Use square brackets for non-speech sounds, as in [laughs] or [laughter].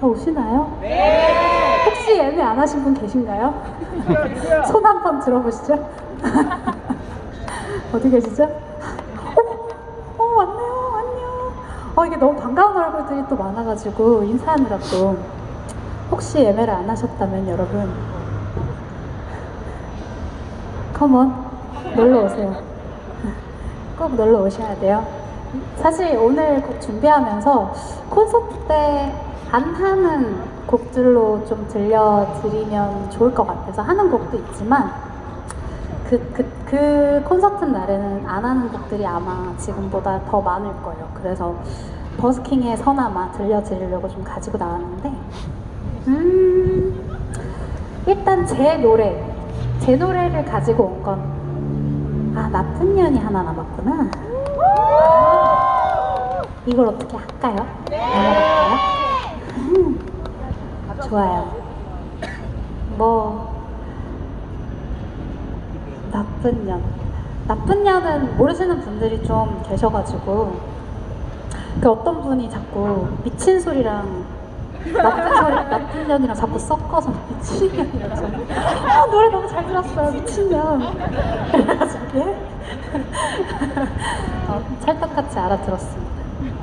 다 오시나요? 네! 혹시 예매 안 하신 분 계신가요? [laughs] 손 한 번 들어보시죠. [laughs] 어디 계시죠? 어, 어, 왔네요. 안녕. 어, 이게 너무 반가운 얼굴들이 또 많아가지고 인사하느라 또. 혹시 예매를 안 하셨다면 여러분, 컴온, 놀러 오세요. 꼭 놀러 오셔야 돼요. 사실 오늘 곡 준비하면서 콘서트 때 안 하는 곡들로 좀 들려드리면 좋을 것 같아서 하는 곡도 있지만 그, 그, 그 콘서트 날에는 안 하는 곡들이 아마 지금보다 더 많을 거예요. 그래서 버스킹의 서나마 들려드리려고 좀 가지고 나왔는데 음, 일단 제 노래, 제 노래를 가지고 온 건, 아, 나쁜 년이 하나 남았구나. 이걸 어떻게 할까요? 음, 좋아요. 뭐, 나쁜 년. 나쁜 년은 모르시는 분들이 좀 계셔가지고, 그 어떤 분이 자꾸 미친 소리랑 나쁜 소리, 나쁜 년이랑 자꾸 섞어서 미친 년이라고. 아, 노래 너무 잘 들었어요. 미친 년. 그래가지고, 예? [laughs] 어, 찰떡같이 알아들었습니다.